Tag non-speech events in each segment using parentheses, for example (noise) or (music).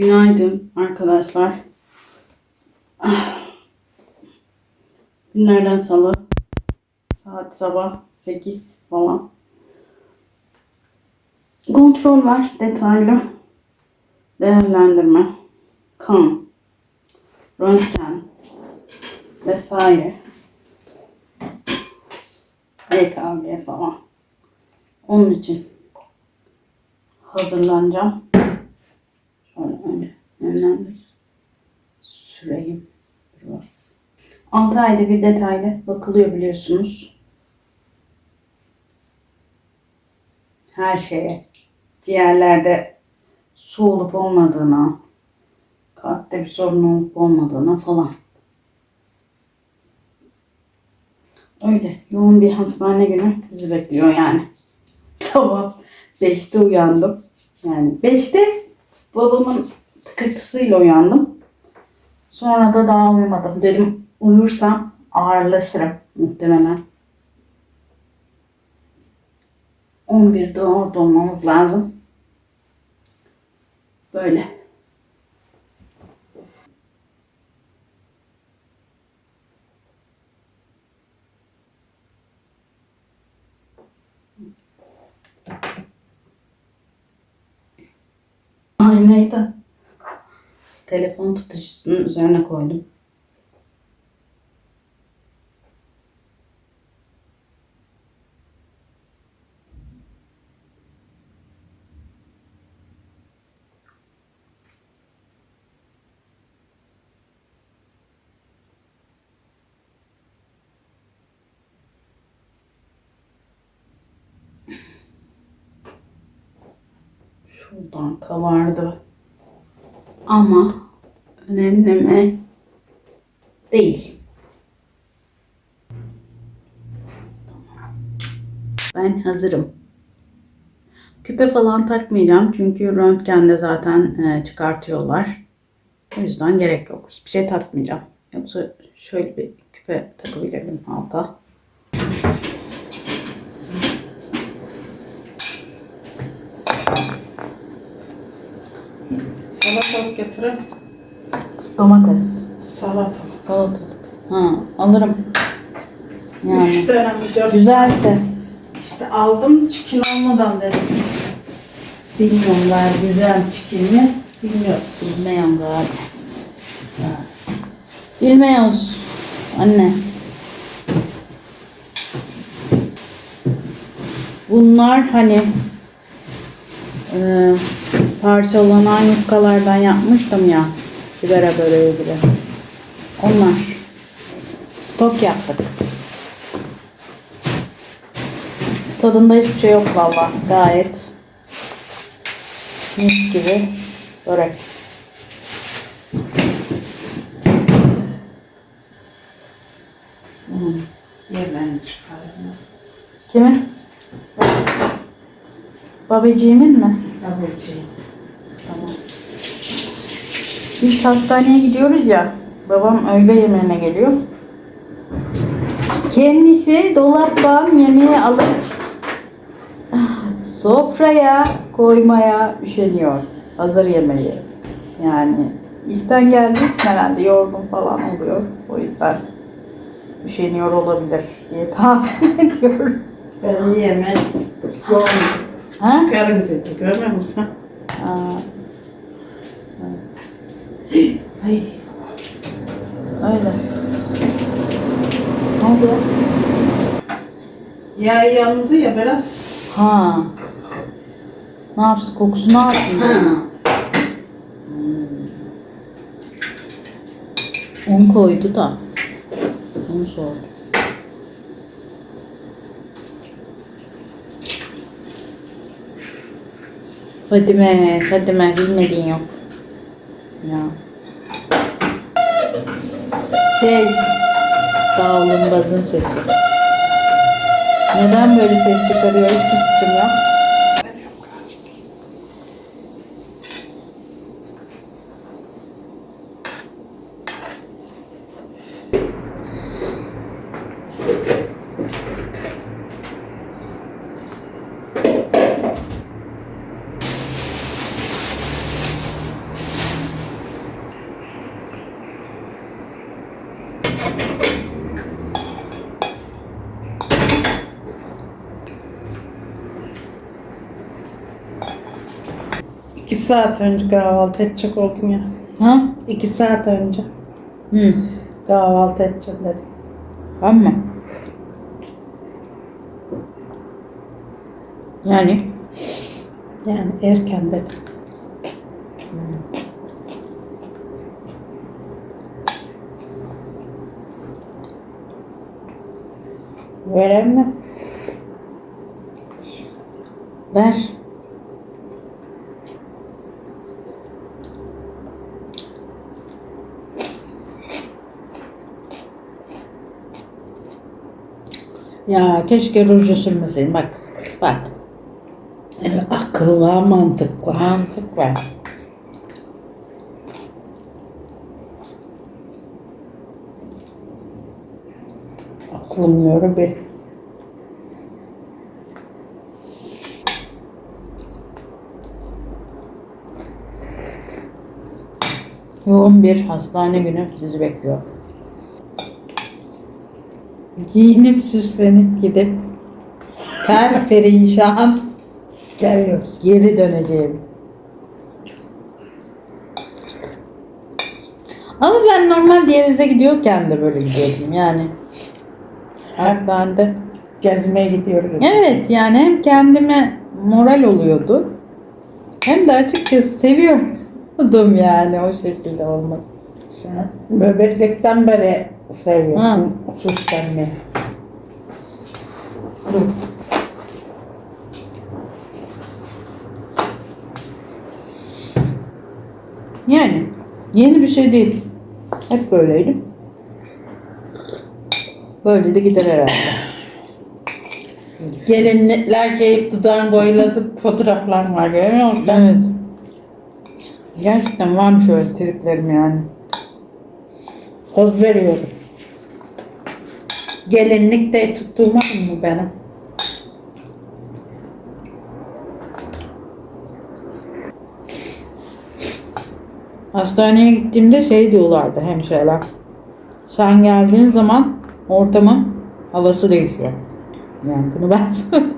Günaydın arkadaşlar. Ah. Günlerden salı. Saat sabah 8 falan. Kontrol var detaylı. Değerlendirme. Kan. Röntgen. Vesaire. EKG falan. Onun için hazırlanacağım. Nemlendir. Süreyim biraz. 6 ayda bir detaylı bakılıyor biliyorsunuz. Her şeye. Ciğerlerde su olup olmadığına, kalpte bir sorun olup olmadığına falan. Öyle. Yoğun bir hastane günü bizi bekliyor yani. (laughs) Sabah 5'te uyandım. Yani 5'te babamın tıkırtısıyla uyandım. Sonra da daha uyumadım. Dedim uyursam ağırlaşırım muhtemelen. 11'de orada olmamız lazım. Böyle. Aynayı da telefon tutuşunun üzerine koydum. Şuradan kavardı. Ama önemli mi? Değil. Ben hazırım. Küpe falan takmayacağım çünkü röntgende zaten e, çıkartıyorlar. O yüzden gerek yok. Hiçbir şey takmayacağım. Yoksa şöyle bir küpe takabilirdim halka. Salatalık getirip Domates. salatalık. Salatalık. Ha, alırım. Yani. Üç tane mi dört Güzelse. işte aldım çikin olmadan dedim. Bilmiyorum var güzel çıkayım mı? Bilmiyorum. Bilmeyen galiba. Bilmiyoruz. Anne. Bunlar hani e, parçalanan yufkalardan yapmıştım ya. Sigara böreği gibi. Onlar. Stok yaptık. Tadında hiçbir şey yok valla. Gayet mis gibi börek. Yerden çıkardım. Kimin? Babacığımın mi? Babacığım. Tamam. Biz hastaneye gidiyoruz ya. Babam öğle yemeğine geliyor. Kendisi dolaptan yemeği alıp sofraya koymaya üşeniyor. Hazır yemeği. Yani işten geldiği için herhalde yorgun falan oluyor. O yüzden üşeniyor olabilir diye tahmin (laughs) ediyorum. Ben yemem. Yoğun. Ha? Çıkarım dedi. Görmüyor musun? Aa, Ay. öyle. Ne oldu? Yağ yandı ya biraz. Ha. Ne yapsın? Kokusunu alsın. Ha. Un koydu da. Onu sordu. Fadime, Fadime bilmediğin yok. Ya. Şey, davlumbazın sesi. Neden böyle ses çıkarıyor hiç fikrim yok. Saat önce kahvaltı edecek oldun ya. Ha? İki saat önce Hı. kahvaltı edeceğim dedim. Ama. Yani Yani erken dedim. Verem mi? ver. Ya keşke ruju sürmeseydin. Bak. Bak. E, akıl var, mantık var. Mantık var. Aklım yoru bir. Yoğun bir hastane günü sizi bekliyor. Giyinip süslenip gidip ter (laughs) perişan Geliyoruz. geri döneceğim. Ama ben normal diyalize gidiyorken de böyle gidiyordum yani. Hastanede. Gezmeye gidiyoruz. Evet yani hem kendime moral oluyordu. Hem de açıkçası seviyordum yani o şekilde olmak. Sen Bebeklikten beri seviyorsun süslenmeyi. Yani yeni bir şey değil. Hep böyleydim. Böyle de gider herhalde. Gelinlikler giyip dudağın boyladı fotoğraflar var görüyor musun? Evet. Gerçekten varmış öyle triplerim yani. Poz veriyorum. Gelinlik de tutturmadın mı benim? Hastaneye gittiğimde şey diyorlardı hemşireler. Sen geldiğin zaman ortamın havası değişiyor. Yani bunu ben. (laughs)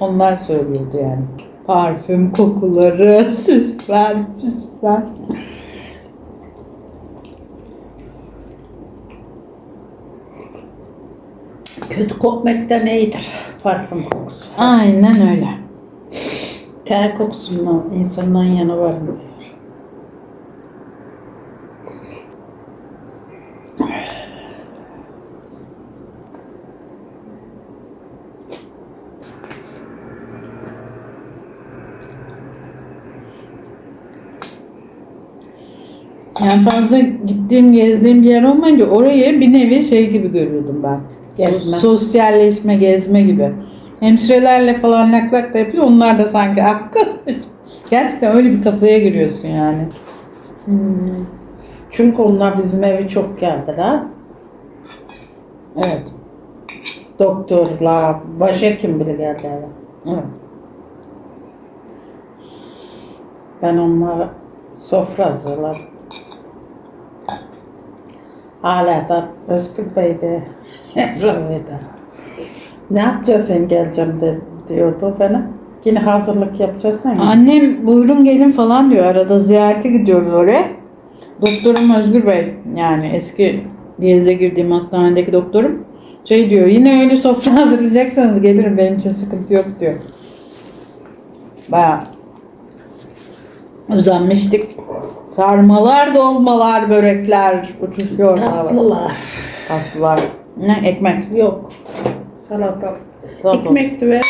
Onlar söylüyordu yani. Parfüm kokuları, süsler, süsler. Kötü kokmaktan iyidir parfüm kokusu. Aynen öyle. Ter kokusundan insandan yana varım diyor. Yani fazla gittiğim, gezdiğim bir yer olmayınca orayı bir nevi şey gibi görüyordum ben. Gezme. Sosyalleşme, gezme gibi. Hemşirelerle falan lak lak da yapıyor. Onlar da sanki hakkı. (laughs) Gerçekten öyle bir kafaya giriyorsun yani. Hmm, Çünkü onlar bizim evi çok geldiler. Evet. Doktorlar, başhekim bile geldiler. Evet. Ben onlara sofra hazırladım. Hala da Özgür Bey de (laughs) Rave'de. Ne yapacaksın geleceğim de diyordu bana. Yine hazırlık yapacaksın. ya. Annem buyurun gelin falan diyor. Arada ziyarete gidiyoruz oraya. Doktorum Özgür Bey yani eski diyalize girdiğim hastanedeki doktorum şey diyor yine öyle sofra (laughs) hazırlayacaksanız gelirim benim için sıkıntı yok diyor. Baya özenmiştik. Sarmalar, dolmalar, börekler uçuşuyor. Tatlılar. Tatlılar. Ne? Ekmek. Yok. Salata. Salata. Ekmekti ve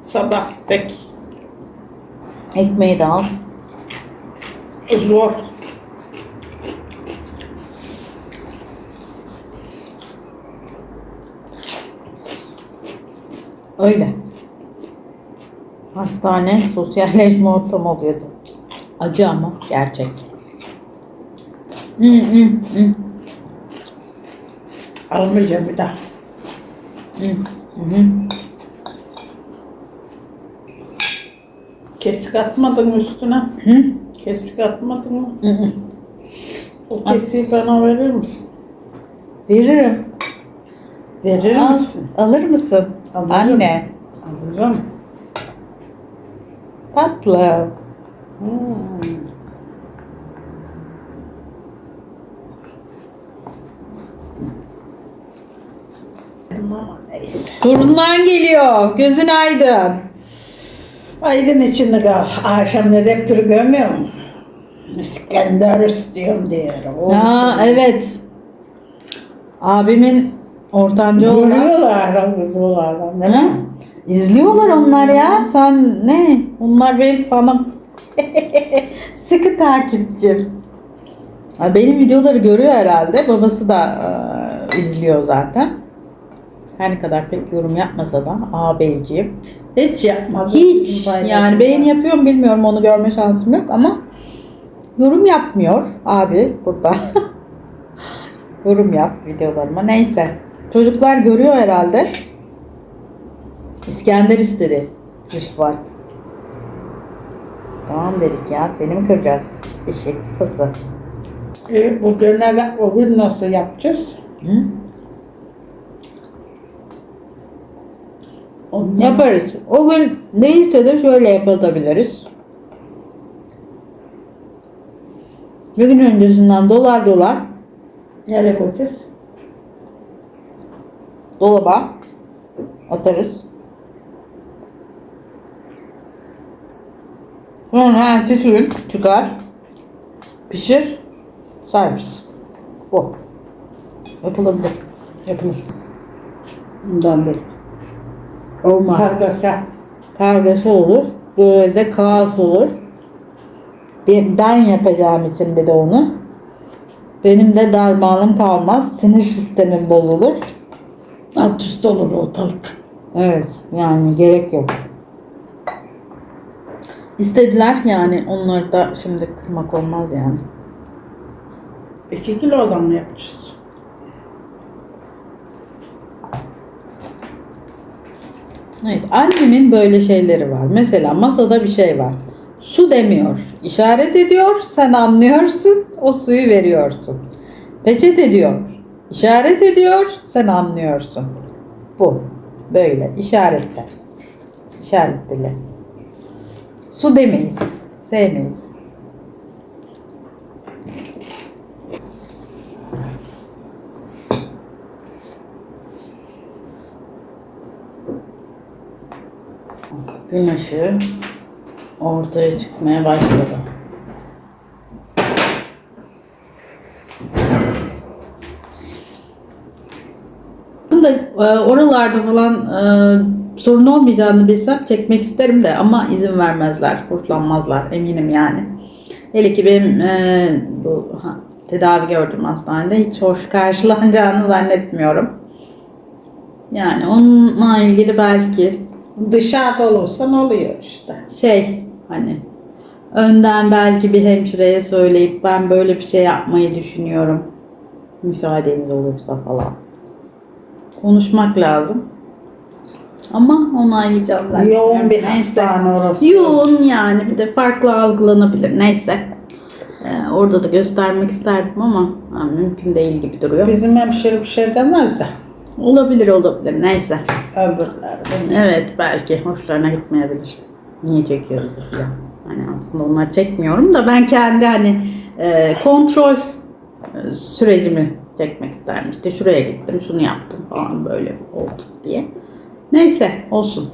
sabah pek Ekmeği de al. zor. Öyle. Hastane sosyalleşme ortamı oluyordu. Acı ama gerçek. Hı hı hı. Almayacağım bir daha. Hı hı. Kesik atmadın mı üstüne. Hı? Kesik atmadın mı? Hı hı. O kesiği bana verir misin? Veririm. Verir Al, misin? alır mısın? Alırım. Anne. Alırım. Tatlı. Hmm. Ama neyse. Torunlar geliyor. Gözün aydın. Aydın içinde kal. Akşam dedektörü görmüyor musun? İskender istiyorum diyor. Ha evet. Abimin ortancı oğlu. Görüyorlar, görüyorlar. Ne? Ha? İzliyorlar onlar ya. Sen ne? Onlar benim fanım. (laughs) Sıkı takipçim. Benim videoları görüyor herhalde. Babası da e, izliyor zaten. Her ne kadar pek yorum yapmasa da ağabeyciğim. Hiç yapmaz. Hiç yani beğeni yapıyorum bilmiyorum onu görme şansım yok ama yorum yapmıyor abi burada. (laughs) yorum yap videolarıma. Neyse. Çocuklar görüyor herhalde. İskender istedi. Yusuf var. Tamam dedik ya. Seni mi kıracağız? Eşek sıfası. E, bu döner o gün nasıl yapacağız? Hı? Ondan Yaparız. O gün değilse de şöyle yapabiliriz. Bir gün öncesinden dolar dolar nereye koyacağız? dolaba atarız. Sonra ertesi gün çıkar, pişir, servis. Bu. Yapılabilir. Yapılır. Bundan bir Olmaz. kargaşa. Kargaşa olur. Böyle de kaos olur. Ben yapacağım için bir de onu. Benim de darmanım kalmaz. Sinir sistemim bozulur. Alt üst olur ortalık. Evet yani gerek yok. İstediler yani onları da şimdi kırmak olmaz yani. İki kilodan mı yapacağız? Evet annemin böyle şeyleri var. Mesela masada bir şey var. Su demiyor. İşaret ediyor. Sen anlıyorsun. O suyu veriyorsun. Peçete diyor. İşaret ediyor. Sen anlıyorsun. Bu. Böyle işaretler. İşaret dili. Su demeyiz. Sevmeyiz. Gün ışığı ortaya çıkmaya başladı. Aslında e, oralarda falan e, sorun olmayacağını bilsem çekmek isterim de ama izin vermezler, hoşlanmazlar eminim yani. Hele ki benim e, bu ha, tedavi gördüğüm hastanede hiç hoş karşılanacağını zannetmiyorum. Yani onunla ilgili belki Dışarıda olursan oluyor işte. şey hani önden belki bir hemşireye söyleyip ben böyle bir şey yapmayı düşünüyorum. Müsaadeniz olursa falan. Konuşmak lazım. Ama onaylayacağım zaten. Yoğun bir hastane orası. Yoğun yani bir de farklı algılanabilir. Neyse. Ee, orada da göstermek isterdim ama ha, mümkün değil gibi duruyor. Bizim hemşire bir şey demez de. Olabilir olabilir. Neyse. Öbürler. Evet belki hoşlarına gitmeyebilir. Niye çekiyoruz ya? Hani aslında onlar çekmiyorum da ben kendi hani e, kontrol e, sürecimi çekmek isterdim. İşte şuraya gittim, şunu yaptım falan böyle oldu diye. Neyse olsun.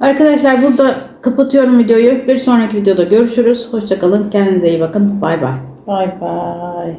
Arkadaşlar burada kapatıyorum videoyu. Bir sonraki videoda görüşürüz. Hoşçakalın. Kendinize iyi bakın. Bay bay. Bay bay.